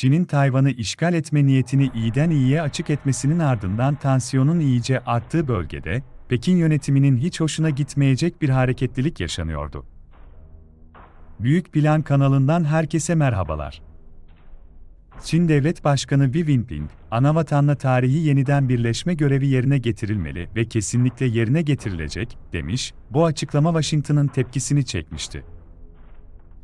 Çin'in Tayvan'ı işgal etme niyetini iyiden iyiye açık etmesinin ardından tansiyonun iyice arttığı bölgede, Pekin yönetiminin hiç hoşuna gitmeyecek bir hareketlilik yaşanıyordu. Büyük Plan kanalından herkese merhabalar. Çin Devlet Başkanı Xi Jinping, anavatanla tarihi yeniden birleşme görevi yerine getirilmeli ve kesinlikle yerine getirilecek, demiş, bu açıklama Washington'ın tepkisini çekmişti.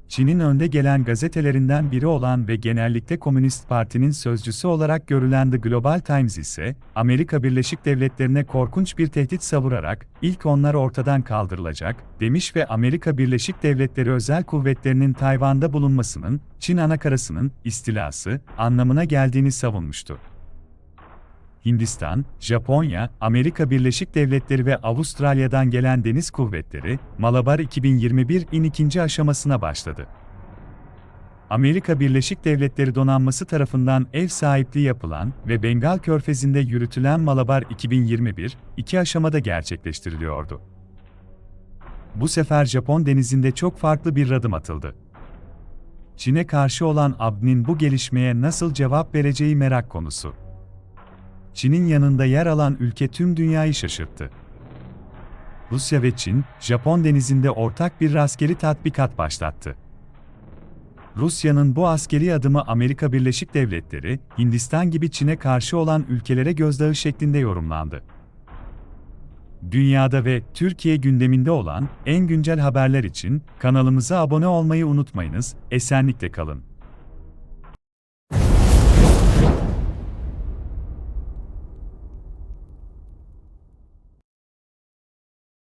Çin'in önde gelen gazetelerinden biri olan ve genellikle Komünist Parti'nin sözcüsü olarak görülen The Global Times ise, Amerika Birleşik Devletleri'ne korkunç bir tehdit savurarak, ilk onlar ortadan kaldırılacak, demiş ve Amerika Birleşik Devletleri özel kuvvetlerinin Tayvan'da bulunmasının, Çin anakarasının istilası anlamına geldiğini savunmuştu. Hindistan, Japonya, Amerika Birleşik Devletleri ve Avustralya'dan gelen deniz kuvvetleri, Malabar 2021'in ikinci aşamasına başladı. Amerika Birleşik Devletleri donanması tarafından ev sahipliği yapılan ve Bengal Körfezi'nde yürütülen Malabar 2021, iki aşamada gerçekleştiriliyordu. Bu sefer Japon denizinde çok farklı bir adım atıldı. Çin'e karşı olan ABD'nin bu gelişmeye nasıl cevap vereceği merak konusu. Çin'in yanında yer alan ülke tüm dünyayı şaşırttı. Rusya ve Çin, Japon denizinde ortak bir askeri tatbikat başlattı. Rusya'nın bu askeri adımı Amerika Birleşik Devletleri, Hindistan gibi Çin'e karşı olan ülkelere gözdağı şeklinde yorumlandı. Dünyada ve Türkiye gündeminde olan en güncel haberler için kanalımıza abone olmayı unutmayınız, esenlikle kalın.